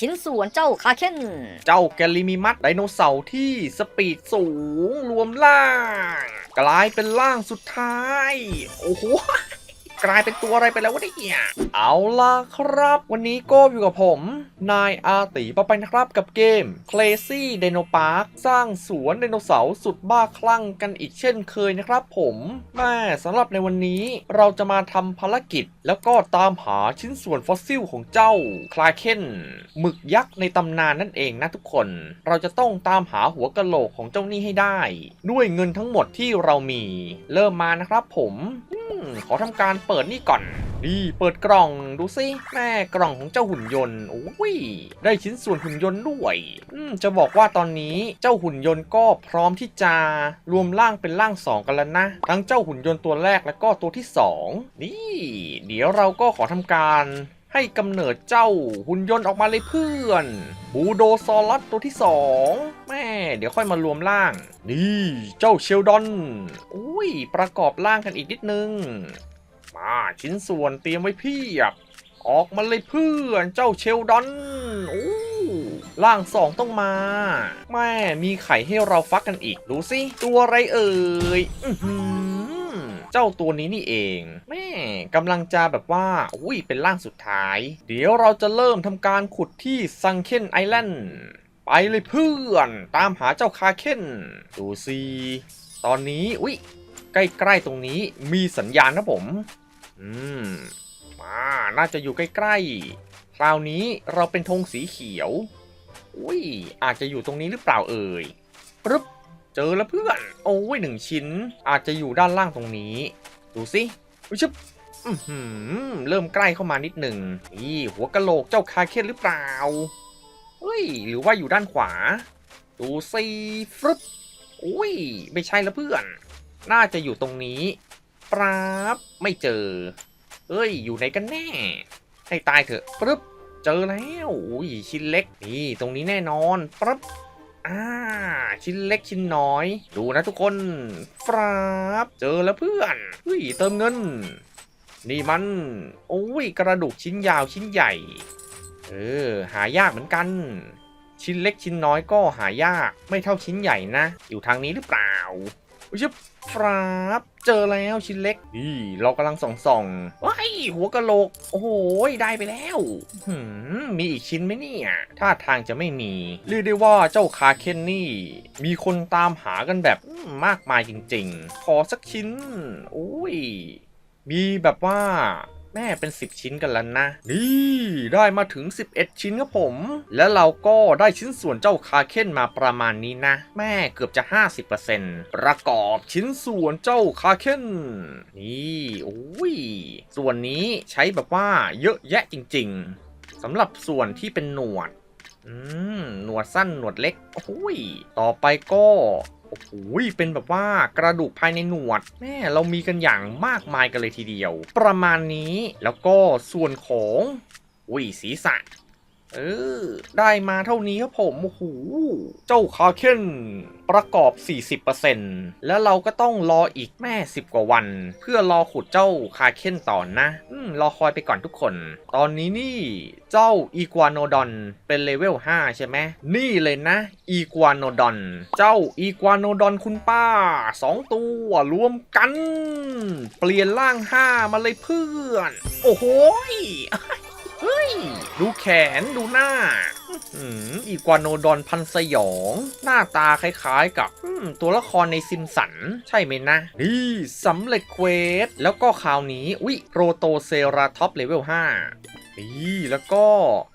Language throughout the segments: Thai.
ชิ้นส่วนเจ้าคาเคนเจ้าแกลิมิมัสไดโนเสาร์ที่สปีดสูงรวมล่าง กลายเป็นล่างสุดท้าย โอ้โห กลายเป็นตัวอะไรไปแล้ววะเนี่ยเอาล่ะครับ วันนี้ก็อยู่กับผม นายอาติปะไปนะครับกับเกม Crazy Dino Park สร้างสวนไดโนเสาร์สุดบ้าคลั่งกันอีกเช่นเคยนะครับผมแม่สำหรับในวันนี้เราจะมาทำภารกิจ แล้วก็ตามหาชิ้นส่วนฟอสซิลของเจ้าคลาเคนหมึกยักษ์ในตำนานนั่นเองนะทุกคน เราจะต้องตามหาหัวกะโหลกของเจ้านี่ให้ได้ ด้วยเงินทั้งหมดที่เรามี เริ่มมานะครับผม ขอทำการเปิดนี่ก่อน นี่เปิดกล่องดูสิแม่กล่องของเจ้าหุ่นยนต์โอ้ยได้ชิ้นส่วนหุ่นยนต์ด้วยอืมจะบอกว่าตอนนี้เจ้าหุ่นยนต์ก็พร้อมที่จะรวมร่างเป็นร่างสองกันแล้วนะ ทั้งเจ้าหุ่นยนต์ตัวแรกและก็ตัวที่สองนี่ เดี๋ยวเราก็ขอทำการ ให้กำเนิดเจ้าหุ่นยนต์ออกมาเลยเพื่อน บูโดซอรัสตัวที่สองแม่เดี๋ยวค่อยมารวมร่าง นี่เจ้าเชลดอนอุ้ยประกอบร่างกันอีกนิดนึง มาชิ้นส่วนเตรียมไว้เพียบ ออกมาเลยเพื่อนเจ้าเชลดอนโอ้ล่างสองต้องมา แม่มีไข่ให้เราฟักกันอีก ดูสิ ตัวอะไรเอ่ยอื้อ เจ้าตัวนี้นี่เอง แม่กำลังจะแบบว่าอุ้ยเป็นร่างสุดท้าย เดี๋ยวเราจะเริ่มทำการขุดที่ซังเคนไอแลนด์ไปเลยเพื่อน ตามหาเจ้าคาเคนดูสิตอนนี้อุ้ยใกล้ๆตรงนี้มีสัญญาณนะผม อืม มา น่าจะอยู่ใกล้ๆ คราวนี้เราเป็นธงสีเขียว อุ้ย อาจจะอยู่ตรงนี้หรือเปล่าเอ่ยปึ๊บ เจอแล้วเพื่อน โอ้ยหนึ่งชิ้น อาจจะอยู่ด้านล่างตรงนี้ ดูสิอุ้ยชึบอือหือเริ่มใกล้เข้ามานิดหนึ่งนี่หัวกะโหลกเจ้าคาเคนหรือเปล่า เฮ้ย หรือว่าอยู่ด้านขวา ดูสิฟรึบอุ้ย ไม่ใช่แล้วเพื่อน น่าจะอยู่ตรงนี้ปราบไม่เจอ เอ้ย อยู่ไหนกันแน่ ให้ตายเถอะปึ๊บ เจอแล้ว อุ้ย ชิ้นเล็ก นี่ ตรงนี้แน่นอนปึ๊บ อ่า ชิ้นเล็กชิ้นน้อย ดูนะทุกคนฟราบเจอแล้วเพื่อนเฮ้ยเติมเงิน นี่มัน โอ้ยกระดูกชิ้นยาวชิ้นใหญ่ เออ หายากเหมือนกัน ชิ้นเล็กชิ้นน้อยก็หายากไม่เท่าชิ้นใหญ่นะ อยู่ทางนี้หรือเปล่าอุ๊ยชิบครับเจอแล้วชิ้นเล็กนี่เรากำลังส่องส่องๆว้า ย หัวกะโหลก โอ้โห ได้ไปแล้วหืมมีอีกชิ้นไหมเนี่ยท่าทางจะไม่มี เรียกได้ว่าเจ้าคาเคนนี่ มีคนตามหากันแบบมากมายจริงๆ ขอสักชิ้นโอ้ย มีแบบว่า แม่เป็น 10 ชิ้นกันแล้วนะ นี่ได้มาถึง 11 ชิ้นครับผม แล้วเราก็ได้ชิ้นส่วนเจ้าคาเคนมาประมาณนี้นะ แม่เกือบจะ 50%ประกอบชิ้นส่วนเจ้าคาเคนนี่โอ้ยส่วนนี้ใช้แบบว่าเยอะแยะจริง ๆสำหรับส่วนที่เป็นหนวด อืมหนวดสั้นหนวดเล็กโอ้ยต่อไปก็ อ้โหเป็นแบบว่ากระดูกภายในหนวดแม่เรามีกันอย่างมากมายกันเลยทีเดียว ประมาณนี้แล้วก็ส่วนของอุ้ยศีรษะ เออ ได้มาเท่านี้ครับผมโอ้โหเจ้าคาเคนประกอบ 40%แล้วเราก็ต้องรออีกแม่ 10 กว่าวัน เพื่อรอขุดเจ้าคาเคนต่อนนะอืมรอคอยไปก่อนทุกคน ตอนนี้นี่เจ้าอีกัวโนดอนเป็นเลเวล 5 ใช่ไหม นี่เลยนะ อีกัวโนดอน เจ้าอีกัวโนดอนคุณป้า 2 ตัวรวมกัน เปลี่ยนร่าง 5 มาเลยเพื่อน โอ้โห ย ดูแขนดูหน้าอืมอีกวานโนดอนพันสยอง หน้าตาคล้ายๆกับตัวละครในซิมสัน ใช่ไหมนะ นี่สำเร็จเควส แล้วก็คราวนี้ อุ๊ยโปรโตเซราท็อปเลเวล 5 นี่แล้วก็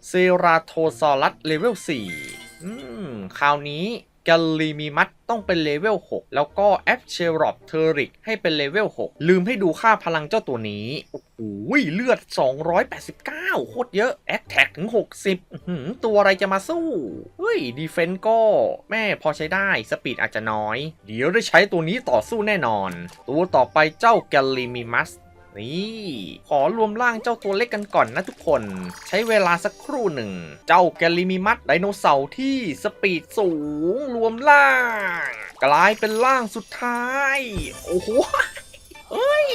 เซราโทซอรัสเลเวล 4 อืม คราวนี้ กลลีมีมัดต้องเป็นเลเวล 6 แล้วก็แอปเชอรอปเทอริกให้เป็นเลเวล 6 ลืมให้ดูค่าพลังเจ้าตัวนี้ โอ้โหเลือด 289 โคตรเยอะ แอคแท็กถึง 60 ตัวอะไรจะมาสู้ เฮ้ย ดีเฟนต์ก็แม่พอใช้ได้ สปีดอาจจะน้อย เดี๋ยวได้ใช้ตัวนี้ต่อสู้แน่นอน ตัวต่อไปเจ้าแกลลีมีมัส นี่ขอรวมร่างเจ้าตัวเล็กกันก่อนนะทุกคน ใช้เวลาสักครู่หนึ่ง เจ้าแกลิมิมัสไดโนเสาร์ที่สปีดสูงรวมร่าง กลายเป็นร่างสุดท้าย โอ้โห เอ้ย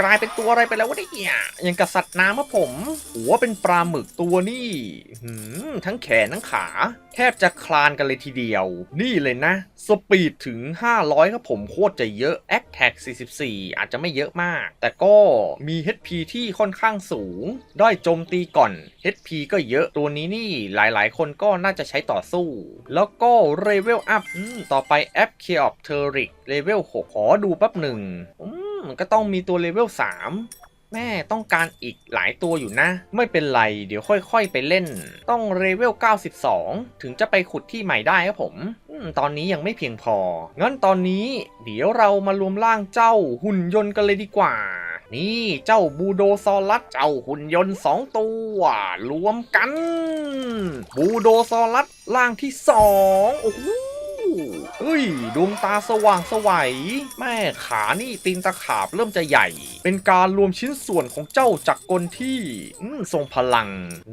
กลายเป็นตัวอะไรไปแล้ววะเนี่ยยังกับสัตว์น้ำครับผม หัวเป็นปลาหมึกตัวนี่หืมทั้งแขนทั้งขา แทบจะคลานกันเลยทีเดียว นี่เลยนะ สปีดถึง 500 ครับผมโคตรจะเยอะ a t t a c 44 อาจจะไม่เยอะมาก แต่ก็มี HP ที่ค่อนข้างสูงได้โจมตีก่อน HP ก็เยอะตัวนี้นี่หลายๆ คนก็น่าจะใช้ต่อสู้ แล้วก็เลเวลอัพต่อไปแอป k e o p t e r i c เลเวล6ขอดูแป๊บหนึ่งอืม ก็ต้องมีตัวเลเวล3แม่ต้องการอีกหลายตัวอยู่นะ ไม่เป็นไร เดี๋ยวค่อยๆไปเล่น ต้องเลเวล 92 ถึงจะไปขุดที่ใหม่ได้ครับผมอมตอนนี้ยังไม่เพียงพอ งั้นตอนนี้เดี๋ยวเรามารวมร่างเจ้าหุ่นยนต์กันเลยดีกว่า นี่เจ้าบูโดซอรัส เจ้าหุ่นยนต์ 2 ตัว รวมกัน บูโดซอรัสร่างที่ 2 โอ้โห เฮ้ยดวงตาสว่างสวัยแม่ขานี่ตีนตะขาบเริ่มจะใหญ่ เป็นการรวมชิ้นส่วนของเจ้าจักรกลที่ทรงพลัง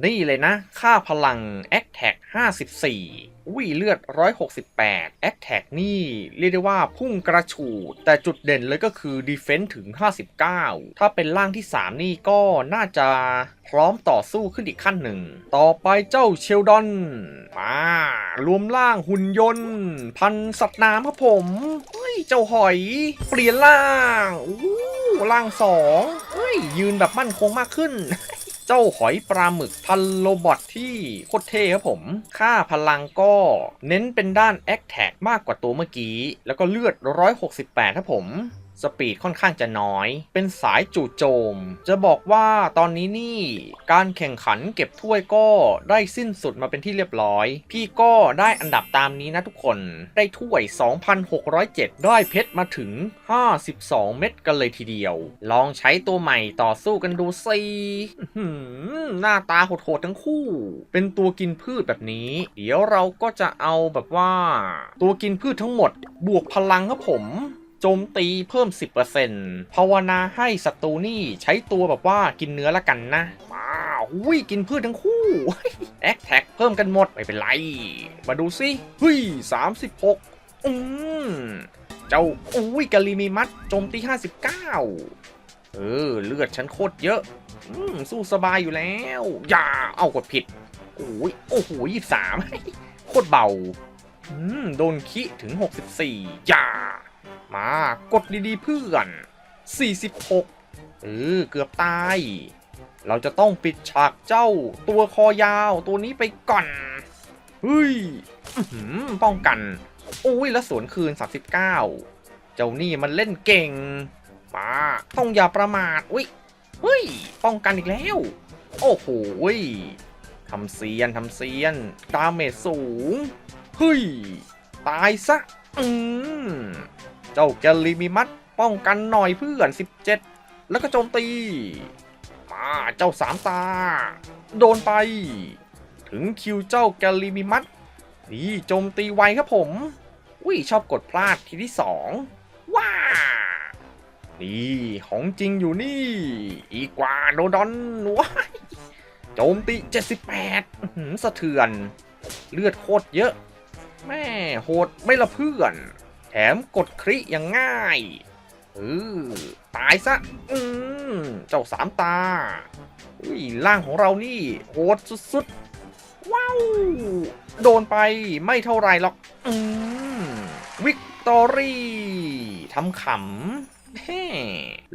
นี่เลยนะ ค่าพลัง แอคแท็ก54 อุ้ยเลือด 168 a t t a c นี่เรียกได้ว่าพุ่งกระฉูด แต่จุดเด่นเลยก็คือ Defense ถึง 59 ถ้าเป็นร่างที่ 3 นี่ก็น่าจะพร้อมต่อสู้ขึ้นอีกขั้นหนึ่ง ต่อไปเจ้าเชลดอน มารวมร่างหุ่นยนต์ พันสัตว์น้ำครับผมเฮ้ยเจ้าหอย เปลี่ยนร่างอู้ร่างสองเฮ้ยยืนแบบมั่นคงมากขึ้น เจ้าหอยปลาหมึกพันโลบอทที่โคตรเท่ครับผม ค่าพลังก็เน้นเป็นด้านแอคแท็กมากกว่าตัวเมื่อกี้ แล้วก็เลือด 168 ครับผม สปีดค่อนข้างจะน้อย เป็นสายจู่โจม จะบอกว่าตอนนี้นี่ การแข่งขันเก็บถ้วยก็ได้สิ้นสุดมาเป็นที่เรียบร้อย พี่ก็ได้อันดับตามนี้นะทุกคน ได้ถ้วย 2,607 ได้เพชรมาถึง 52 เม็ดกันเลยทีเดียว ลองใช้ตัวใหม่ต่อสู้กันดูสิหน้าตาโหดๆทั้งคู่ เป็นตัวกินพืชแบบนี้ เดี๋ยวเราก็จะเอาแบบว่า ตัวกินพืชทั้งหมด บวกพลังครับผม จมตีเพิ่ม 10%ภาวนาให้ศัตรูนี่ใช้ตัวแบบว่ากินเนื้อละกันนะว้าวหุยกินพืชทั้งคู่ แอคแท็กเพิ่มกันหมด ไม่เป็นไร มาดูสิเฮ้ย36 อืม เจ้าอุ้ยกาลิมีมัดโจมตี 59 เออ เลือดฉันโคตรเยอะ อืม สู้สบายอยู่แล้ว อย่าเอากดผิดโอ้ยโอ้โหยี่สามโคตรเบา อืม โดนคิถึง 64 อย่า มากดดีๆเพื่อน 46 เออ เกือบตาย เราจะต้องปิดฉากเจ้า ตัวคอยาวตัวนี้ไปก่อน เฮ้ยหือป้องกันอุ้ย แล้วสวนคืน 39 เจ้านี่มันเล่นเก่ง มา ต้องอย่าประมาทอุ้ยเฮ้ย ป้องกันอีกแล้ว โอ้โหทำเซียนทำเซียน ดาเมจสูง เฮ้ย ตายซะ อืม เจ้าแกลิมิมัดป้องกันหน่อยเพื่อน 17 แล้วก็โจมตี มาเจ้าสามตา โดนไป ถึงคิวเจ้าแกลิมิมัดนี่โจมตีไวครับผม อุ้ยชอบกดพลาดทีที่สองว้า นี่ของจริงอยู่นี่ อีกว่าโดดอนว้าโจมตี 78สะเทือน เลือดโคตรเยอะ แม่โหดไม่ละเพื่อน มกดคริอย่างง่ายเออตายซะ อืมเจ้าสามตาอุ้ยร่างของเรานี่โหดสุดๆ ว้าว โดนไปไม่เท่าไรหรอก อืมวิกตอรี่ทำขำ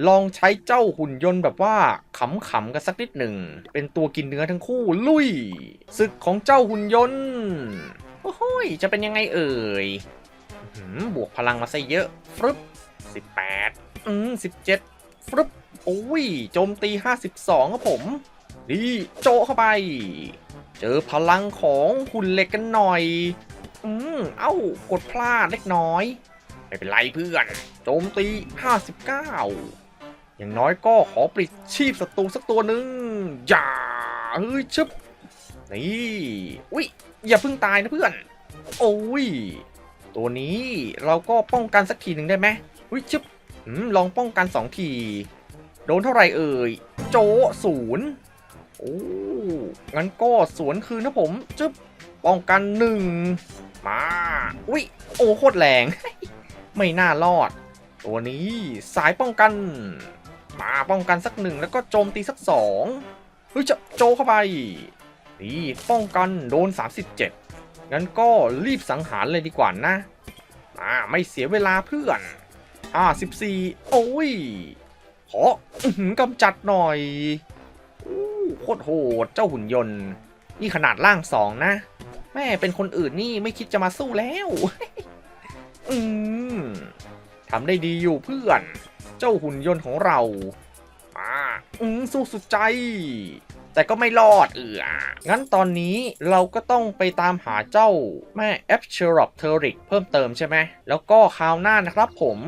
ลองใช้เจ้าหุ่นยนต์แบบว่าขำๆกันสักนิดหนึ่ง เป็นตัวกินเนื้อทั้งคู่ลุยศึกของเจ้าหุ่นยนต์ โอ้โหยจะเป็นยังไงเอ่ย บวกพลังมาซะเยอะฟรึบ18อืม17ฟรึบโอ้ยโจมตี52ครับผมดีโจเข้าไป เจอพลังของหุ่นเหล็กกันหน่อย อืมเอ้ากดพลาดเล็กน้อย ไม่เป็นไรเพื่อน โจมตี 59 อย่างน้อยก็ขอปลิดชีพศัตรูสักตัวหนึ่งอย่าเฮ้ยชึบนี่อุ้ยอย่าเพิ่งตายนะเพื่อน โอ้ย ตัวนี้เราก็ป้องกันสักทีหนึ่งได้ไหมอุ้ยชึบลองป้องกันสองที โดนเท่าไหร่เอ่ย โจศูนย์โอ้งั้นก็สวนคืนนะผมจึ๊บป้องกันหนึ่งมาอุ้ยโอ้โคตรแรง ไม่น่ารอด ตัวนี้สายป้องกัน มาป้องกันสักหนึ่งแล้วก็โจมตีสักสองเฮ้ยจะโจเข้าไปนี่ป้องกันโดน 37 งั้นก็รีบสังหารเลยดีกว่านะ อ่า ไม่เสียเวลาเพื่อน อ่า14โอ้ยขออื้อหือกำจัดหน่อยโคตรโหดเจ้าหุ่นยนต์ นี่ขนาดล่างสองนะ แม่เป็นคนอื่นนี่ไม่คิดจะมาสู้แล้ว อืมทำได้ดีอยู่เพื่อน เจ้าหุ่นยนต์ของเรา อ่า อืมสู้สุดใจ แต่ก็ไม่รอดเอองั้นตอนนี้เราก็ต้องไปตามหาเจ้าแม่แอปเชอรอปเทอริกเพิ่มเติมใช่ไหม แล้วก็คราวหน้านะครับผม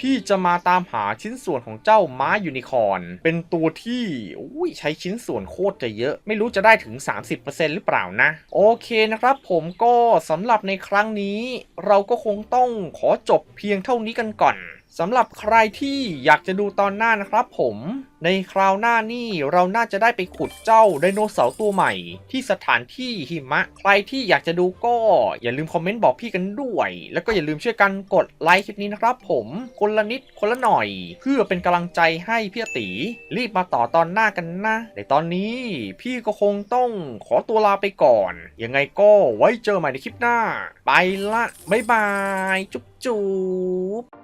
พี่จะมาตามหาชิ้นส่วนของเจ้าม้ายูนิคอร์นเป็นตัวที่อุ้ยใช้ชิ้นส่วนโคตรจะเยอะ ไม่รู้จะได้ถึง 30%หรือเปล่านะ โอเคนะครับผมก็สำหรับในครั้งนี้ เราก็คงต้องขอจบเพียงเท่านี้กันก่อน สำหรับใครที่อยากจะดูตอนหน้านะครับผมในคราวหน้านี่เราน่าจะได้ไปขุดเจ้าไดโนเสาร์ตัวใหม่ ที่สถานที่หิมะ ใครที่อยากจะดูก็อย่าลืมคอมเมนต์บอกพี่กันด้วย แล้วก็อย่าลืมช่วยกันกดไลค์คลิปนี้นะครับผมคนละนิดคนละหน่อย เพื่อเป็นกำลังใจให้พี่ตีรีบมาต่อตอนหน้ากันนะในตอนนี้พี่ก็คงต้องขอตัวลาไปก่อน ยังไงก็ไว้เจอใหม่ในคลิปหน้า ไปละบ๊ายบาย จุ๊บจุ๊บ